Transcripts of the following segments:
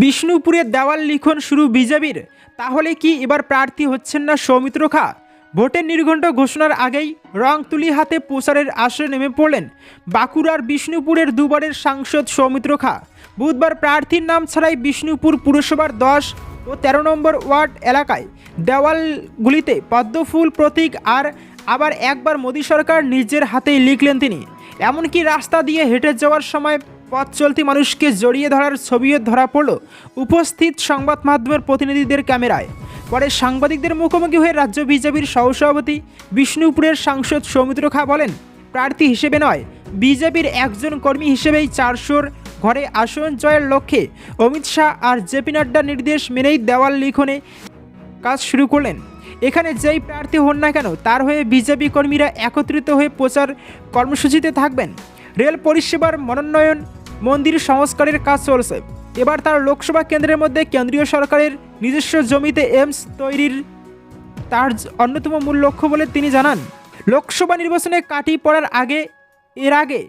বিষ্ণুপুরে দেওয়াল লিখন শুরু বিজেপির। তাহলে কি এবার প্রার্থী হচ্ছেন না সৌমিত্র খা? ভোটের নির্ঘণ্ট ঘোষণার আগেই রং তুলি হাতে প্রচারের আসরে নেমে পড়লেন বাঁকুড়ার বিষ্ণুপুরের দুবারের সাংসদ সৌমিত্র খা। বুধবার প্রার্থীর নাম ছাড়াই বিষ্ণুপুর পুরসভার দশ ও তেরো নম্বর ওয়ার্ড এলাকায় দেওয়ালগুলিতে পদ্মফুল প্রতীক আর আবার একবার মোদী সরকার নিজের হাতেই লিখলেন তিনি। এমনকি রাস্তা দিয়ে হেঁটে যাওয়ার সময় পথ চলতি মানুষকে জড়িয়ে ধরার ছবিও ধরা পড়ল উপস্থিত সংবাদ মাধ্যমের প্রতিনিধিদের ক্যামেরায়। পরে সাংবাদিকদের মুখোমুখি হয়ে রাজ্য বিজেপির সহসভাপতি বিষ্ণুপুরের সাংসদ সৌমিত্র খা বলেন, প্রার্থী হিসেবে নয়, বিজেপির একজন কর্মী হিসেবেই চারশোর ঘরে আসন জয়ের লক্ষ্যে অমিত শাহ আর জেপি নাড্ডার নির্দেশ মেনেই দেওয়াল লিখনে কাজ শুরু করলেন। এখানে যেই প্রার্থী হন না কেন, তার হয়ে বিজেপি কর্মীরা একত্রিত হয়ে প্রচার কর্মসূচিতে থাকবেন। রেল পরিষেবার মনোন্নয়ন মন্দির সংস্কারের কাজ চলছে। এবার তার লোকসভা কেন্দ্রের মধ্যে কেন্দ্রীয় সরকারের নিজস্ব জমিতে এমস তৈরির তার অন্যতম মূল লক্ষ্য বলে তিনি জানান। লোকসভা নির্বাচনে কাটি পড়ার আগে, এর আগে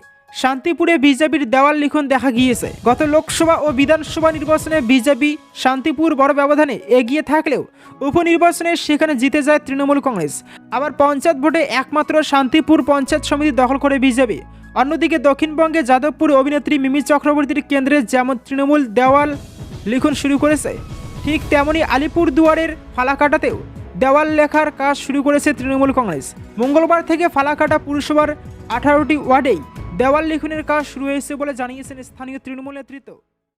শান্তিপুরে বিজেপির দেওয়াল লিখন দেখা গিয়েছে। গত লোকসভা ও বিধানসভা নির্বাচনে বিজেপি শান্তিপুর বড় ব্যবধানে এগিয়ে থাকলেও উপনির্বাচনে সেখানে জিতে যায় তৃণমূল কংগ্রেস। আবার পঞ্চায়েত ভোটে একমাত্র শান্তিপুর পঞ্চায়েত সমিতি দখল করে বিজেপি। অন্যদিকে দক্ষিণবঙ্গে যাদবপুর অভিনেত্রী মিমি চক্রবর্তীর কেন্দ্রে যেমন তৃণমূল দেওয়াল লিখন শুরু করেছে, ঠিক তেমনি আলিপুর দুয়ারের ফালাকাটাতেও দেওয়াল লেখার কাজ শুরু করেছে তৃণমূল কংগ্রেস। মঙ্গলবার থেকে ফালাকাটা পুরসভার আঠারোটি ওয়ার্ডেই দেওয়াল লিখনের কাজ শুরু হয়েছে বলে জানিয়েছেন স্থানীয় তৃণমূল নেতৃত্ব।